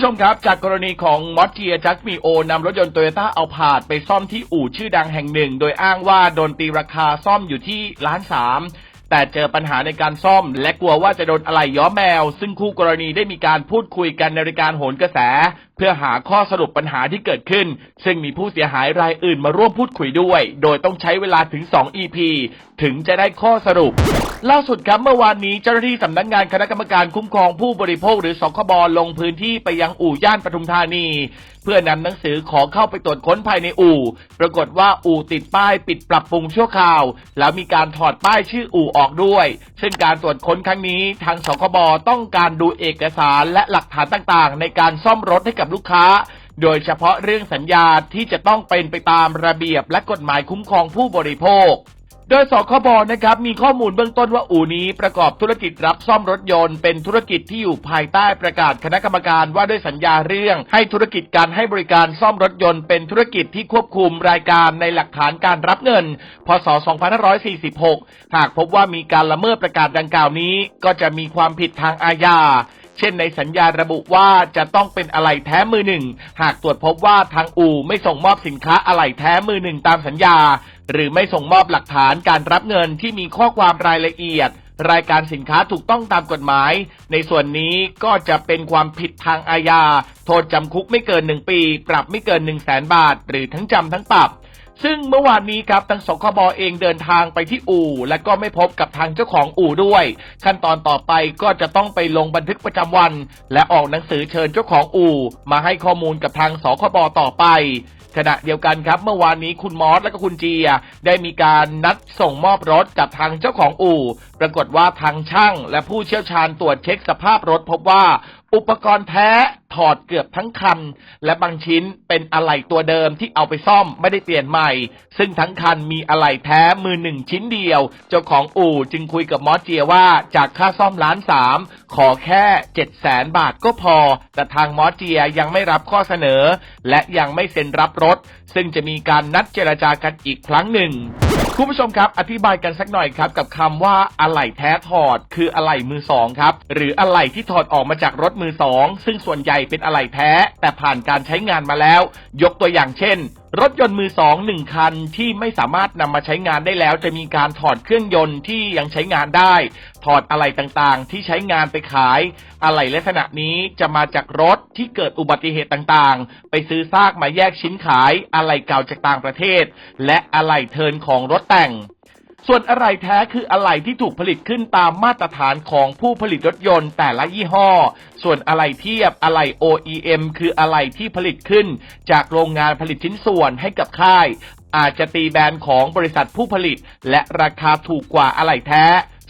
ครับ จากกรณีของมอสเทียจัสมีโอนำรถยนต์โตโยต้าเอาผาดไปซ่อมที่อู่ชื่อดังแห่งหนึ่ง โดยอ้างว่าโดนตีราคาซ่อมอยู่ที่ล้านสามแต่เจอปัญหาในการซ่อม และกลัวว่าจะโดนอะไรย้อมแมว ซึ่งคู่กรณีได้มีการพูดคุยกันในรายการโหนกระแส เพื่อหาข้อสรุปปัญหาที่เกิดขึ้น ซึ่งมีผู้เสียหายรายอื่นมาร่วมพูดคุยด้วย โดยต้องใช้เวลาถึง 2 EP ถึงจะได้ข้อสรุป ล่าสุดครับเมื่อวานนี้เจ้าหน้าที่สำนักงานคณะกรรมการคุ้มครองผู้บริโภคหรือสคบลงพื้นที่ไปยังอู่ย่านปทุมธานี เพื่อนำหนังสือขอเข้าไปตรวจค้นภายในอู่ ปรากฏว่าอู่ติดป้ายปิดปรับปรุงชั่วคราว แล้วมีการถอดป้ายชื่ออู่ออกด้วย ซึ่งการตรวจค้นครั้งนี้ ทางสคบต้องการดูเอกสารและหลักฐานต่างๆ ในการซ่อมรถให้กับลูกค้า โดยเฉพาะเรื่องสัญญาที่จะต้องเป็นไปตามระเบียบและกฎหมายคุ้มครองผู้บริโภค โดยสคบนะครับมีข้อมูลเบื้องต้นว่าอู่นี้ประกอบธุรกิจรับซ่อมรถยนต์เป็นธุรกิจที่อยู่ภายใต้ประกาศคณะกรรมการว่าด้วยสัญญาเรื่อง ให้ธุรกิจการให้บริการซ่อมรถยนต์เป็นธุรกิจที่ควบคุมรายการในหลักฐานการรับเงิน พศ 2546 หากพบว่ามีการละเมิดประกาศดังกล่าวนี้ ก็จะมีความผิดทางอาญา เช่นในสัญญาระบุว่าจะต้องเป็นอะไหล่แท้มือหนึ่ง หากตรวจพบว่าทางอู่ไม่ส่งมอบสินค้าอะไหล่แท้มือหนึ่งตามสัญญา หรือไม่ส่งมอบหลักฐานการรับเงินที่มีข้อความรายละเอียดรายการสินค้าถูกต้องตามกฎหมาย ในส่วนนี้ก็จะเป็นความผิดทางอาญา โทษจำคุกไม่เกิน 1 ปี ปรับไม่เกิน 1 0 0 0 0แสนบาท หรือทั้งจำทั้งปรับ ซึ่งเมื่อวานนี้ครับทางสคบเองเดินทางไปที่อู่ และก็ไม่พบกับทางเจ้าของอู่ด้วย ขั้นตอนต่อไปก็จะต้องไปลงบันทึกประจำวัน และออกหนังสือเชิญเจ้าของอู่ มาให้ข้อมูลกับทางสคบต่อไปขณะเดียวกันครับ เมื่อวานนี้คุณมอสและก็คุณเจีย ได้มีการนัดส่งมอบรถกับทางเจ้าของอู่ ปรากฏว่าทางช่างและผู้เชี่ยวชาญตรวจเช็คสภาพรถพบว่า อุปกรณ์แท้ถอดเกือบทั้งคัน และบางชิ้นเป็นอะไหล่ตัวเดิมที่เอาไปซ่อมไม่ได้เปลี่ยนใหม่ ซึ่งทั้งคันมีอะไหล่แท้มือหนึ่งชิ้นเดียว เจ้าของอู่จึงคุยกับมอสเจียว่าจากค่าซ่อมล้านสามขอแค่เจ็ดแสนบาทก็พอ แต่ทางมอสเจียยังไม่รับข้อเสนอ และยังไม่เซ็นรับรถ ซึ่งจะมีการนัดเจรจากันอีกครั้งหนึ่งคุณผู้ชมครับ อธิบายกันสักหน่อยครับ กับคำว่าอะไหล่แท้ถอด คืออะไหล่มือสองครับ หรืออะไหล่ที่ถอดออกมาจากรถมือสองซึ่งส่วนใหญ่เป็นอะไหล่แท้ แต่ผ่านการใช้งานมาแล้ว ยกตัวอย่างเช่น รถยนต์มือสองหนึ่งคันที่ไม่สามารถนำมาใช้งานได้แล้ว จะมีการถอดเครื่องยนต์ที่ยังใช้งานได้ ถอดอะไหล่ต่างๆ ที่ใช้งานไปขาย อะไหล่ลักษณะนี้จะมาจากรถที่เกิดอุบัติเหตุต่างๆ ไปซื้อซากมาแยกชิ้นขาย อะไหล่เก่าจากต่างประเทศ และอะไหล่เทินของรถแต่ง ส่วนอะไหล่แท้คืออะไหล่ที่ถูกผลิตขึ้นตามมาตรฐานของผู้ผลิตรถยนต์แต่ละยี่ห้อ ส่วนอะไหล่เทียบอะไหล่ OEM คืออะไหล่ที่ผลิตขึ้น จากโรงงานผลิตชิ้นส่วนให้กับค่าย อาจจะตีแบรนด์ของบริษัทผู้ผลิต และราคาถูกกว่าอะไหล่แท้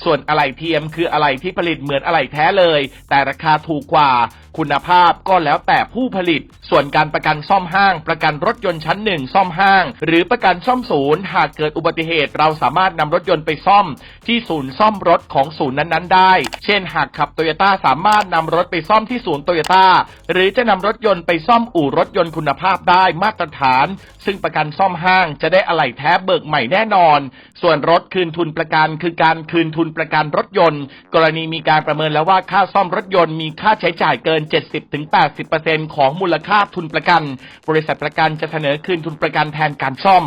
ส่วนอะไหล่เทียมคืออะไหล่ที่ผลิตเหมือนอะไหล่แท้เลย แต่ราคาถูกกว่าคุณภาพก็แล้วแต่ผู้ผลิต ส่วนการประกันซ่อมห้าง ประกันรถยนต์ชั้นหนึ่งซ่อมห้าง หรือประกันซ่อมศูนย์ หากเกิดอุบัติเหตุ เราสามารถนำรถยนต์ไปซ่อม ที่ศูนย์ซ่อมรถของศูนย์นั้นๆ ได้ เช่น หากขับโตโยต้าสามารถนำรถไปซ่อมที่ศูนย์โตโยต้าหรือจะนำรถยนต์ไปซ่อมอู่รถยนต์คุณภาพได้มาตรฐาน ซึ่งประกันซ่อมห้างจะได้อะไหล่แท้เบิกใหม่แน่นอน ส่วนรถคืนทุนประกันคือการคืนทุนประกันรถยนต์ กรณีมีการประเมินแล้วว่าค่าซ่อมรถยนต์มีค่าใช้จ่ายเกินน 70-80%ของมูลค่าทุนประกัน บริษัทประกันจะเสนอคืนทุนประกันแทนการซ่อม